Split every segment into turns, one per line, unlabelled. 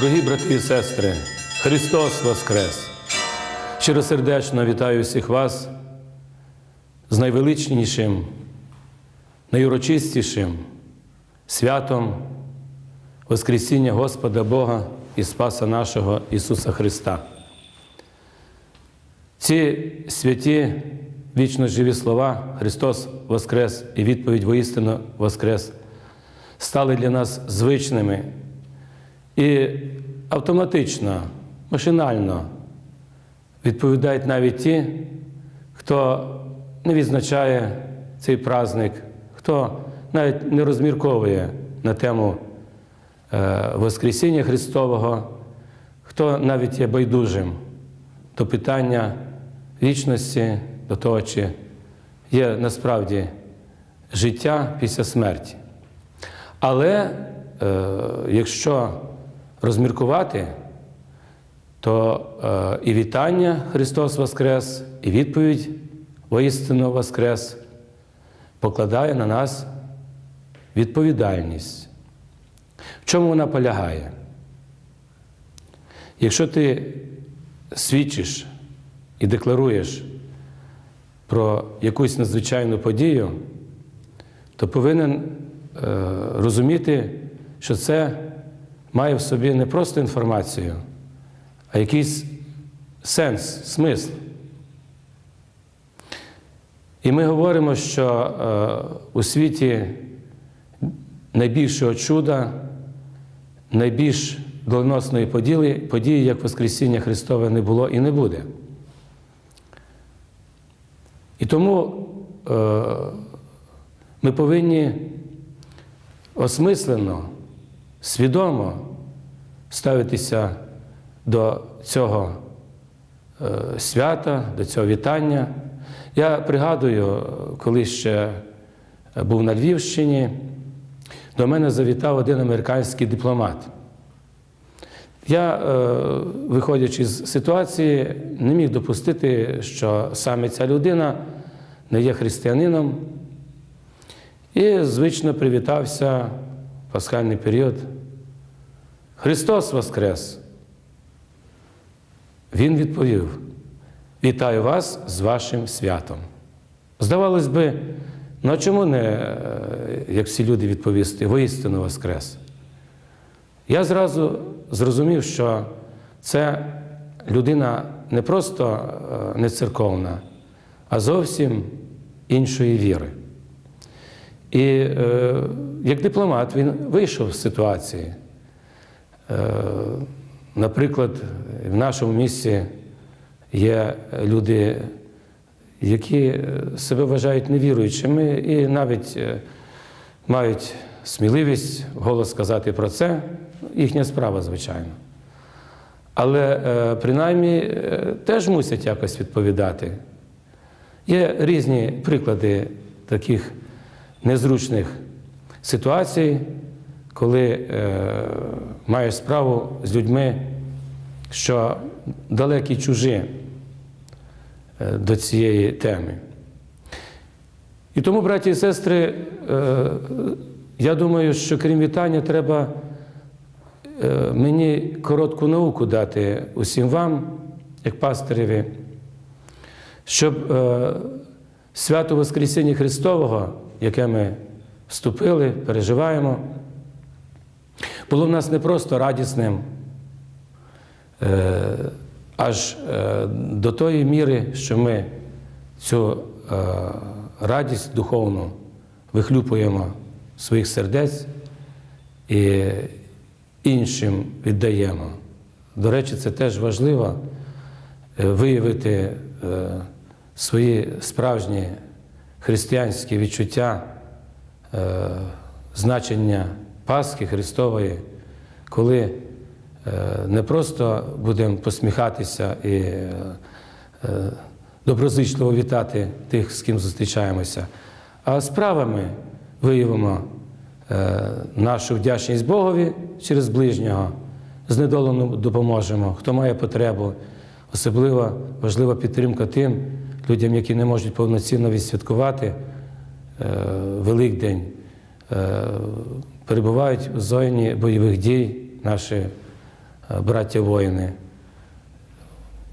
Дорогі брати і сестри, Христос Воскрес! Щиросердечно вітаю всіх вас з найвеличнішим, найурочистішим святом Воскресіння Господа Бога і Спаса нашого Ісуса Христа. Ці святі вічно живі слова Христос Воскрес і відповідь воістину Воскрес стали для нас звичними і автоматично, машинально відповідають навіть ті, хто не відзначає цей праздник, хто навіть не розмірковує на тему е, Воскресіння Христового, хто навіть є байдужим до питання вічності, до того, чи є насправді життя після смерті. Але е, якщо розміркувати, то е, і вітання Христос Воскрес, і відповідь воістину Воскрес покладає на нас відповідальність. В чому вона полягає? Якщо ти свідчиш і декларуєш про якусь надзвичайну подію, то повинен е, розуміти, що це має в собі не просто інформацію, а якийсь сенс, смисл. І ми говоримо, що е, у світі найбільшого чуда, найбільш доленосної події, як Воскресіння Христове, не було і не буде. І тому е, ми повинні осмислено, свідомо ставитися до цього е, свята, до цього вітання. Я пригадую, коли ще був на Львівщині, до мене завітав один американський дипломат. Я, е, виходячи з ситуації, не міг допустити, що саме ця людина не є християнином. І звично привітався в пасхальний період. Христос Воскрес! Він відповів: Вітаю вас з вашим святом. Здавалось би, ну а чому не, е, як всі люди відповісти, воістину Воскрес? Я зразу зрозумів, що це людина не просто е, не церковна, а зовсім іншої віри. І е, як дипломат він вийшов з ситуації. Е, наприклад, в нашому місті є люди, які себе вважають невіруючими і навіть е, мають сміливість голос сказати про це, їхня справа, звичайно. Але е, принаймні теж мусять якось відповідати. Є різні приклади таких незручних ситуацій, коли е, маєш справу з людьми, що далекі чужі е, до цієї теми. І тому, браті і сестри, е, я думаю, що крім вітання, треба е, мені коротку науку дати усім вам, як пастиреві, щоб е, свято Воскресіння Христового, яке ми вступили, переживаємо, було в нас не просто радісним, е, аж е, до тої міри, що ми цю е, радість духовну вихлюпуємо своїх сердець і іншим віддаємо. До речі, це теж важливо виявити свої справжні християнські відчуття, значення Пасхи Христової, коли е, не просто будемо посміхатися і е, доброзичливо вітати тих, з ким зустрічаємося, а справами виявимо е, нашу вдячність Богові через ближнього, знедоленому допоможемо, хто має потребу. Особливо важлива підтримка тим людям, які не можуть повноцінно відсвяткувати Великдень, перебувають в зоні бойових дій наші е, браття воїни.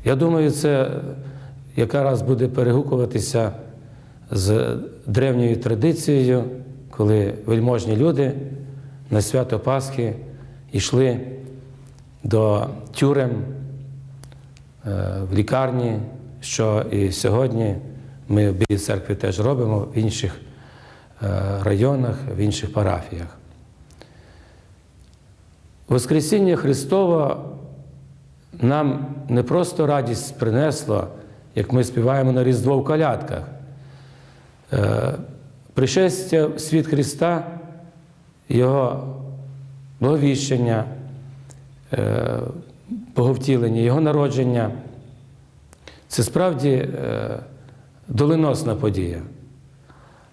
Я думаю, це якраз буде перегукуватися з древньою традицією, коли вельможні люди на свято Пасхи йшли до тюрем е, в лікарні, що і сьогодні ми в Білій церкві теж робимо в інших е, районах, в інших парафіях. Воскресіння Христова нам не просто радість принесло, як ми співаємо на Різдво в колядках. Е, Пришестя в світ Христа, Його благовіщення, е, боговтілення, Його народження це справді е, доленосна подія.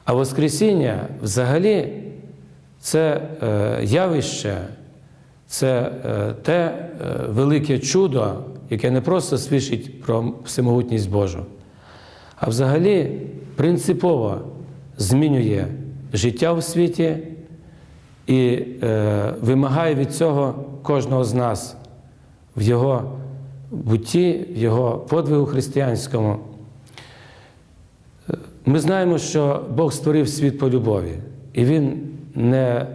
А Воскресіння взагалі це явище, це е, те е, велике чудо, яке не просто свідчить про всемогутність Божу, а взагалі принципово змінює життя в світі і е, вимагає від цього кожного з нас в його бутті, в його подвигу християнському. Ми знаємо, що Бог створив світ по любові, і Він не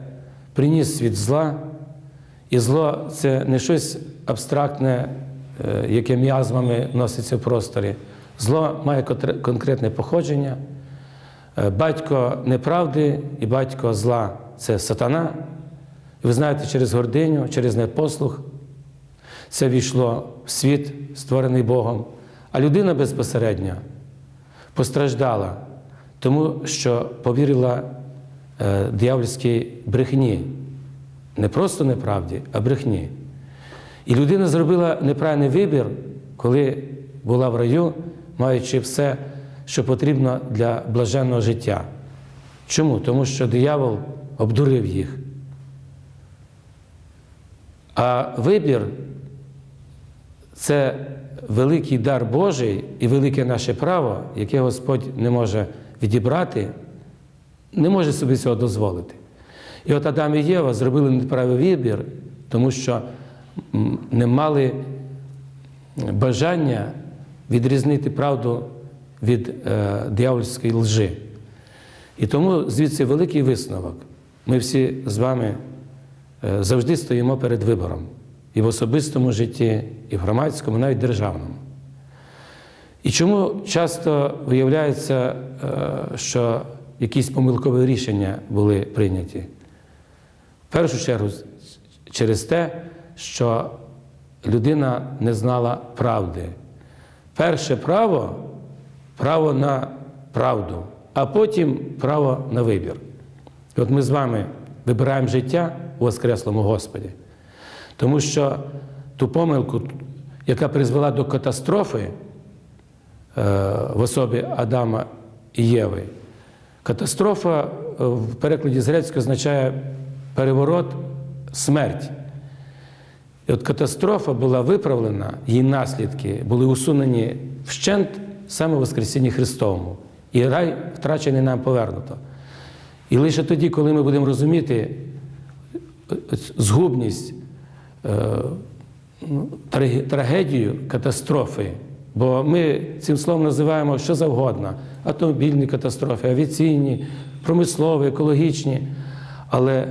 приніс світ зла, і зло це не щось абстрактне, е, яке м'язмами носиться в просторі. Зло має конкретне походження. Е, Батько неправди і батько зла це сатана. І ви знаєте, через гординю, через непослух це війшло в світ, створений Богом. А людина безпосередньо постраждала, тому що повірила е, диявольській брехні. Не просто неправді, а брехні. І людина зробила неправильний вибір, коли була в раю, маючи все, що потрібно для блаженного життя. Чому? Тому що диявол обдурив їх. А вибір це великий дар Божий і велике наше право, яке Господь не може відібрати, не може собі цього дозволити. І от Адам і Єва зробили неправий вибір, тому що не мали бажання відрізнити правду від е, диявольської лжи. І тому звідси великий висновок. Ми всі з вами е, завжди стоїмо перед вибором і в особистому житті, і в громадському, навіть державному. І чому часто виявляється, е, що якісь помилкові рішення були прийняті? В першу чергу через те, що людина не знала правди. Перше право право на правду, а потім право на вибір. І от ми з вами вибираємо життя у Воскреслому Господі, тому що ту помилку, яка призвела до катастрофи е, в особі Адама і Єви, катастрофа е, в перекладі з грецького означає переворот, смерть. І от катастрофа була виправлена, її наслідки були усунені вщент саме в Воскресінні Христовому. І рай втрачений нам повернуто. І лише тоді, коли ми будемо розуміти згубність, е, траге- трагедію катастрофи, бо ми цим словом називаємо що завгодно: автомобільні катастрофи, авіаційні, промислові, екологічні. Але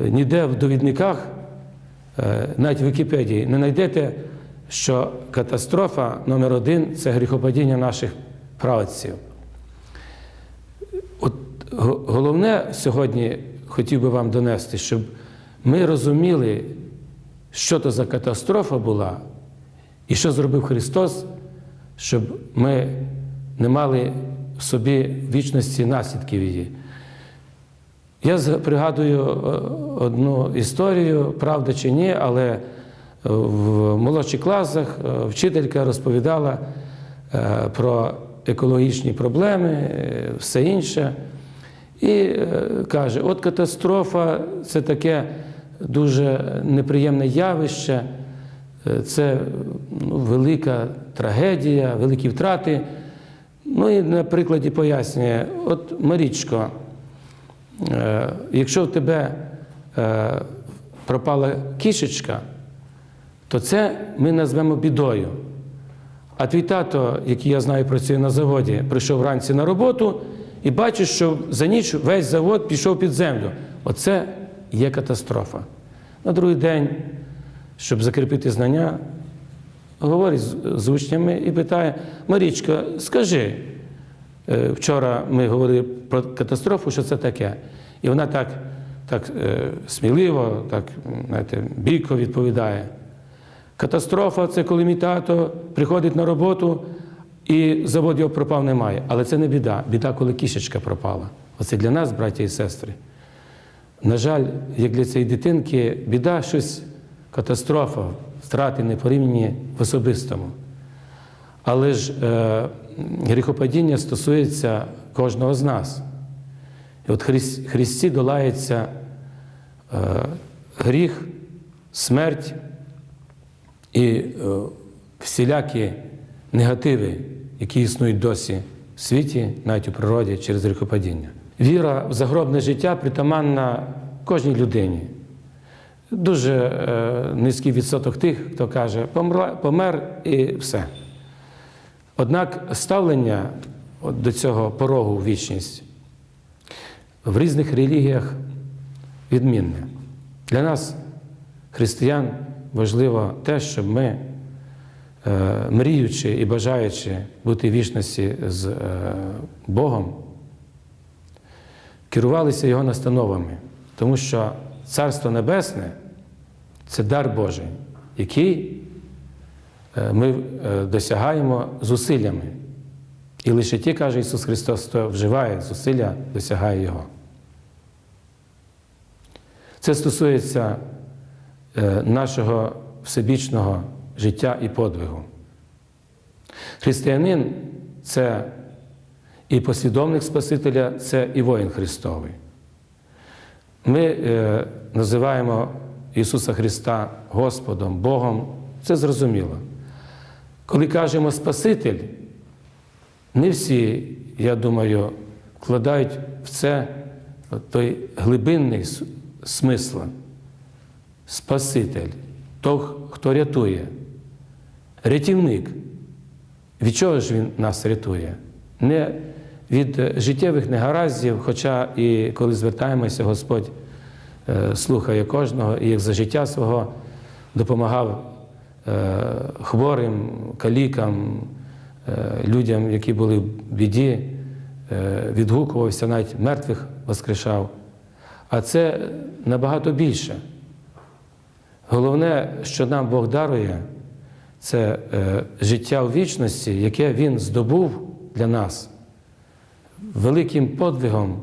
ніде в довідниках, е, навіть в Вікіпедії, не знайдете, що катастрофа номер один це гріхопадіння наших праведців. От головне сьогодні хотів би вам донести, щоб ми розуміли, що то за катастрофа була і що зробив Христос, щоб ми не мали в собі вічності наслідків її. Я пригадую е, одну історію, правда чи ні, але е, в молодших класах е, вчителька розповідала про екологічні проблеми, все інше. І каже: от катастрофа це таке дуже неприємне явище, це ну, велика трагедія, великі втрати. Ну і на прикладі пояснює: от Марічко, якщо в тебе е, пропала кішечка, то це ми назвемо бідою. А твій тато, який я знаю, працює на заводі, прийшов вранці на роботу і бачить, що за ніч весь завод пішов під землю. Оце є катастрофа. На другий день, щоб закріпити знання, говорить з, з учнями і питає: Марічка, скажи, е, вчора ми говорили про катастрофу, що це таке. І вона так, так е, сміливо, так знаєте, бійко відповідає. Катастрофа це коли мій тато приходить на роботу і завод його пропав немає. Але це не біда. Біда, коли кішечка пропала. Оце для нас, браття і сестри. На жаль, як для цієї дитинки, біда щось катастрофа, втрати не порівняні в особистому. Але ж е, гріхопадіння стосується кожного з нас. І от Хрис- Христі долається е, гріх, смерть і е, всілякі негативи, які існують досі в світі, навіть у природі через гріхопадіння. Віра в загробне життя притаманна кожній людині. Дуже е, низький відсоток тих, хто каже, «Помра- помер і все. Однак ставлення до цього порогу в вічність в різних релігіях відмінне. Для нас, християн, важливо те, щоб ми, е, мріючи і бажаючи бути в вічності з е, Богом, керувалися Його настановами, тому що Царство Небесне це дар Божий, який е, ми досягаємо зусиллями. І лише ті, каже Ісус Христос, хто вживає зусилля, досягає Його. Це стосується е, нашого всебічного життя і подвигу. Християнин це і послідовник Спасителя, це і воїн Христовий. Ми е, називаємо Ісуса Христа Господом, Богом, це зрозуміло. Коли кажемо Спаситель, не всі, я думаю, вкладають в це той глибинний смисл. Спаситель, той, хто рятує, рятівник. Від чого ж він нас рятує? Не від е, життєвих негараздів, хоча і коли звертаємося, Господь е, слухає кожного і як за життя свого допомагав е, хворим, калікам, людям, які були в біді, е, відгукувався, навіть мертвих воскрешав. А це набагато більше. Головне, що нам Бог дарує, це е, життя у вічності, яке Він здобув для нас великим подвигом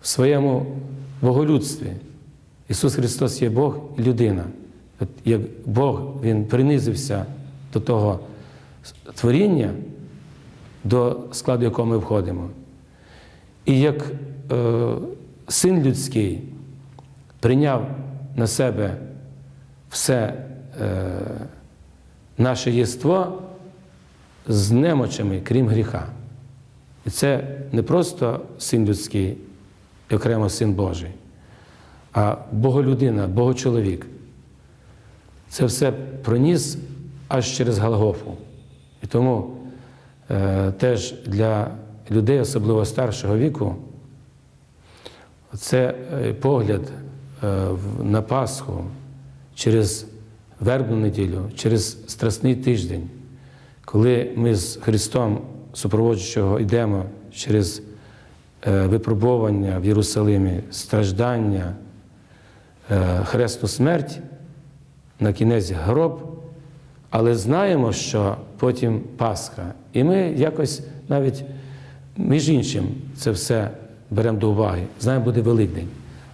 в своєму боголюдстві. Ісус Христос є Бог і людина. Як Бог Він принизився до того творіння, до складу якого ми входимо. І як е, син людський прийняв на себе все е, наше єство з немочами, крім гріха. І це не просто син людський, окремо син Божий, а Боголюдина, Богочоловік. Це все проніс аж через Галгофу. І тому е, теж для людей, особливо старшого віку, це е, погляд е, на Пасху через вербну неділю, через страсний тиждень, коли ми з Христом супроводжуючого йдемо через е, випробування в Єрусалимі, страждання, е, хресну смерть, на кінець гроб, але знаємо, що потім Пасха. І ми якось навіть між іншим це все беремо до уваги. Знаємо, буде Великдень.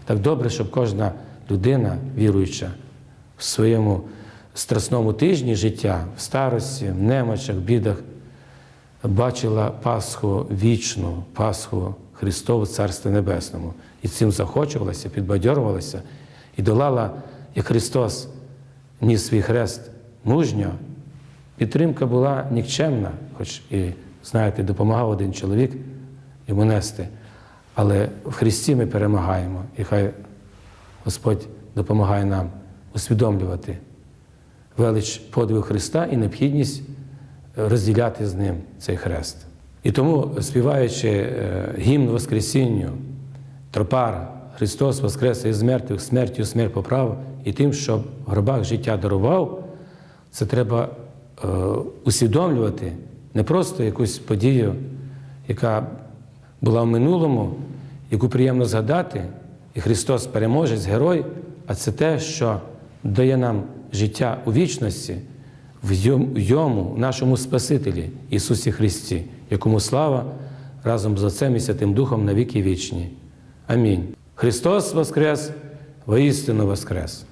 Так добре, щоб кожна людина, віруюча, в своєму страсному тижні життя, в старості, в немочах, бідах, бачила Пасху вічну, Пасху Христову в Царстві Небесному. І цим захочувалася, підбадьорувалася і долала, як Христос ніс свій хрест мужньо. Підтримка була нікчемна, хоч і, знаєте, допомагав один чоловік йому нести. Але в Христі ми перемагаємо, і хай Господь допомагає нам усвідомлювати велич подвигу Христа і необхідність розділяти з ним цей хрест. І тому, співаючи е, гімн Воскресінню, тропар Христос Воскрес із мертвих, смертю смерть поправ, і тим, що в гробах життя дарував, це треба е, усвідомлювати не просто якусь подію, яка була в минулому, яку приємно згадати, і Христос переможець, герой, а це те, що дає нам життя у вічності, в йому, нашому Спасителі Ісусі Христі, якому слава разом з Отцем і Святим Духом на віки вічні. Амінь. Христос Воскрес, воістину Воскрес!